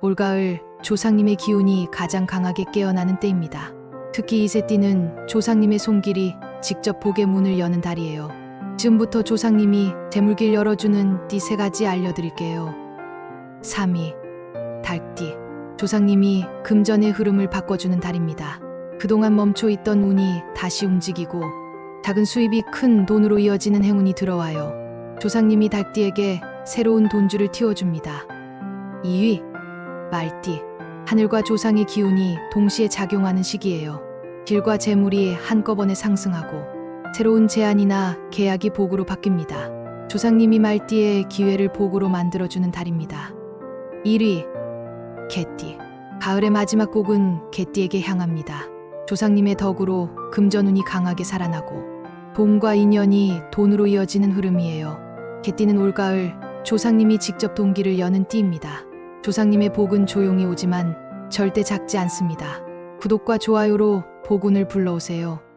올가을 조상님의 기운이 가장 강하게 깨어나는 때입니다. 특히 이세띠는 조상님의 손길이 직접 복의 문을 여는 달이에요. 지금부터 조상님이 재물길 열어주는 띠 세 가지 알려드릴게요. 3위 달띠 조상님이 금전의 흐름을 바꿔주는 달입니다. 그동안 멈춰 있던 운이 다시 움직이고 작은 수입이 큰 돈으로 이어지는 행운이 들어와요. 조상님이 달띠에게 새로운 돈줄을 틔워줍니다. 2위 말띠 하늘과 조상의 기운이 동시에 작용하는 시기예요. 길과 재물이 한꺼번에 상승하고 새로운 제안이나 계약이 복으로 바뀝니다. 조상님이 말띠의 기회를 복으로 만들어주는 달입니다. 1위 개띠 가을의 마지막 곡은 개띠에게 향합니다. 조상님의 덕으로 금전운이 강하게 살아나고 돈과 인연이 돈으로 이어지는 흐름이에요. 개띠는 올가을 조상님이 직접 동기를 여는 띠입니다. 조상님의 복은 조용히 오지만 절대 작지 않습니다. 구독과 좋아요로 복운을 불러오세요.